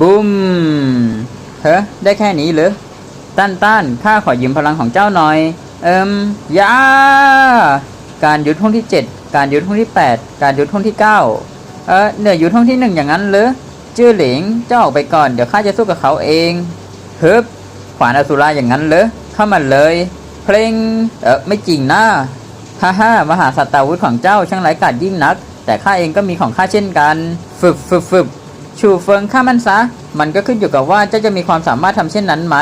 บุมเฮ้ได้แค่นี้หรือต้านต้านข้าขอยืมพลังของเจ้าหน่อย เอิมยาการยุดห้องที่ 7 การยุดห้องที่ 8 การยุดห้องที่ 9 เออเหนือยุดห้องที่หนึ่งอย่างนั้นหรือจื้อหลิงเจ้าออกไปก่อนเดี๋ยวข้าจะสู้กับเขาเองฮึบขวานอสุราอย่างนั้นเหรอเข้ามาเลย เพลงเออไม่จริงนะฮ่าฮ่ามหาสัตว์วุธของเจ้าช่างไร้กาจยิ่งนัก แต่ข้าเองก็มีของข้าเช่นกัน ฟึบฟึบฟึบ ชูเฟิงข้ามันซะ มันก็ขึ้นอยู่กับว่าเจ้าจะมีความสามารถทำเช่นนั้นไหม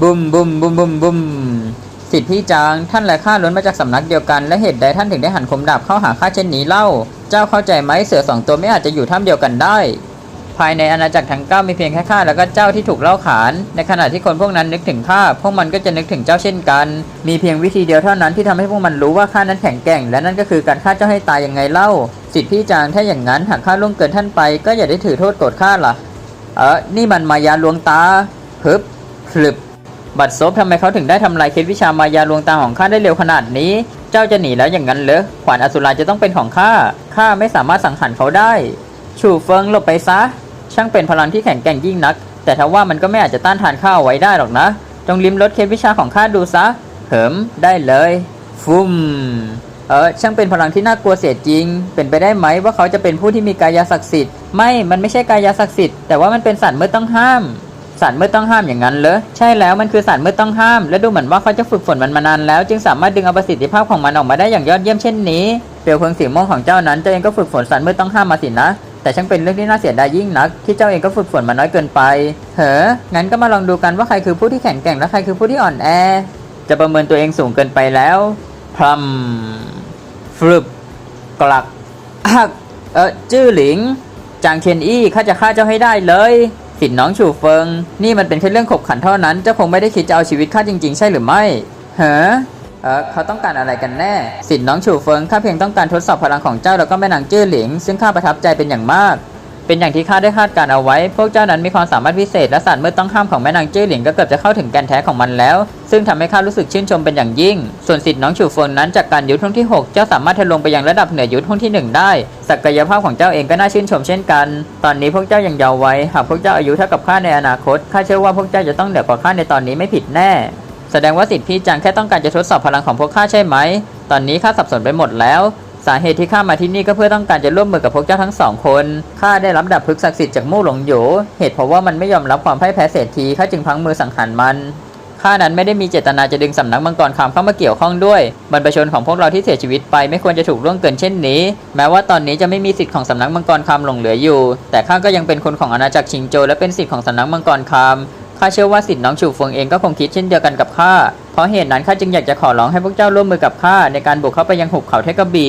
บุมบุมบุมบุมบุมสิทธิพี่จางท่านและข้าล้วนมาจากสำนักเดียวกันและเหตุใดท่านถึงได้หันคมดาบเข้าหาข้าเช่นนี้เล่า เจ้าเข้าใจไหมเสือสองตัวไม่อาจจะอยู่ถ้ำเดียวกันได้ ภายในอาณาจักรทั้งเก้ามีเพียงแค่ข้าแล้วก็เจ้าที่ถูกเล่าขาน ในขณะที่คนพวกนั้นนึกถึงข้าพวกมันก็จะนึกถึงเจ้าเช่นกัน มีเพียงวิธีเดียวเท่านั้นที่ทำให้พวกมันรู้ว่าข้านั้นแข็งแกร่ง และนั่นก็คือการฆ่าเจ้าให้ตายยังไงเล่า สิทธิพี่จางถ้าอย่างนั้นหากข้าล่วงเกินท่านไป ก็อย่าได้ถือโทษโกรธข้าล่ะ เออนี่มันมายาลวงตาฮึบพลึบบัตรซบทำไมเขาถึงได้ทำลายเคล็ดวิชามายาลวงตาของข้าได้เร็วขนาดนี้ เจ้าจะหนีแล้วอย่างนั้นเหรอขวานอสุราจะต้องเป็นของข้าข้าไม่สามารถสังหารเขาได้ ชูเฟิงหลบไปซะ ช่างเป็นพลังที่แข็งแกร่งยิ่งนัก แต่ทว่ามันก็ไม่อาจจะต้านทานข้าเอาไว้ได้หรอกนะ จงลิ้มรสเคล็ดวิชาของข้าดูซะเหิมได้เลย ฟุ่มเออช่างเป็นพลังที่น่ากลัวเสียจริง เป็นไปได้ไหมว่าเขาจะเป็นผู้ที่มีกายศักดิ์สิทธิ์ไม่ มันไม่ใช่กายศักดิ์สิทธิ์แต่ว่ามันเป็นสัตว์มืดต้องห้ามสารมืดต้องห้ามอย่างนั้นเหรอใช่แล้วมันคือสารมืดต้องห้าม และดูเหมือนว่าเขาจะฝึกฝนมันมานานแล้ว จึงสามารถดึงเอาประสิทธิภาพของมันออกมาได้อย่างยอดเยี่ยมเช่นนี้เปลวเพลิงสีม่วงของเจ้านั้นเจ้าเองก็ฝึกฝนสารมืดต้องห้ามมาสินะ แต่ช่างเป็นเรื่องที่น่าเสียดายยิ่งนัก ที่เจ้าเองก็ฝึกฝนมาน้อยเกินไปเฮ้องั้นก็มาลองดูกันว่าใครคือผู้ที่แข็งแกร่งและใครคือผู้ที่อ่อนแอ จะประเมินตัวเองสูงเกินไปแล้วพลัมฟรึบกลักอักเออจื้อหลิง จางเทียนอี้ข้าจะฆ่าเจ้าให้ได้เลยสิทธิ์น้องฉูเฟิง นี่มันเป็นแค่เรื่องขบขันเท่านั้น เจ้าคงไม่ได้คิดจะเอาชีวิตข้าจริง ๆ ใช่หรือไม่เฮ้อ เออเขาต้องการอะไรกันแน่สิทธิ์น้องฉูเฟิงข้าเพียงต้องการทดสอบพลังของเจ้าแล้วก็แม่นางจื้อหลิง ซึ่งข้าประทับใจเป็นอย่างมาก เป็นอย่างที่ข้าได้คาดการเอาไว้ พวกเจ้านั้นมีความสามารถพิเศษและสารเมื่อต้องห้ามของแม่นางจื้อหลิงก็เกือบจะเข้าถึงแกนแท้ของมันแล้ว ซึ่งทำให้ข้ารู้สึกชื่นชมเป็นอย่างยิ่ง ส่วนสิทธิ์น้องฉูเฟิงนั้นจากการยุทธห้องที่ 6 เจ้าสามารถทะลวงไปยังระดับเหนือยุทธห้องที่ 1 ได้ ศักยภาพของเจ้าเองก็น่าชื่นชมเช่นกัน ตอนนี้พวกเจ้ายังเยาว์วัยหากพวกเจ้าอายุเท่ากับข้าในอนาคตข้าเชื่อว่าพวกเจ้าจะต้องเหนือกว่าข้าในตอนนี้ไม่ผิดแน่ แสดงว่าสิทธิ์พี่จังแค่ต้องการจะทดสอบพลังของพวกข้าใช่ไหม ตอนนี้ข้าสับสนไปหมดแล้ว สาเหตุที่ข้ามาที่นี่ก็เพื่อต้องการจะร่วมมือกับพวกเจ้าทั้งสองคน ข้าได้รับดาบพึกษ์ศักดิ์สิทธิ์จากมู่หลงโหยเหตุเพราะว่ามันไม่ยอมรับความพ่ายแพ้เศรษฐีข้าจึงพังมือสังหารมัน ข้านั้นไม่ได้มีเจตนาจะดึงสำนักมังกรคำเข้ามาเกี่ยวข้องด้วย บรรพชนของพวกเราที่เสียชีวิตไปไม่ควรจะถูกล่วงเกินเช่นนี้ แม้ว่าตอนนี้จะไม่มีสิทธิ์ของสำนักมังกรคำหลงเหลืออยู่ แต่ข้าก็ยังเป็นคนของอาณาจักรชิงโจ และเป็นสิทธิ์ของสำนักมังกรคำ ข้าเชื่อว่าสิทธิ์น้องฉูเฟิงเองก็คงคิดเช่นเดียวกันกับข้า เพราะเหตุนั้นข้าจึงอยากจะขอร้องให้พวกเจ้าร่วมมือกับข้าในการบุกเข้าไปยังหุบเขาเทกบี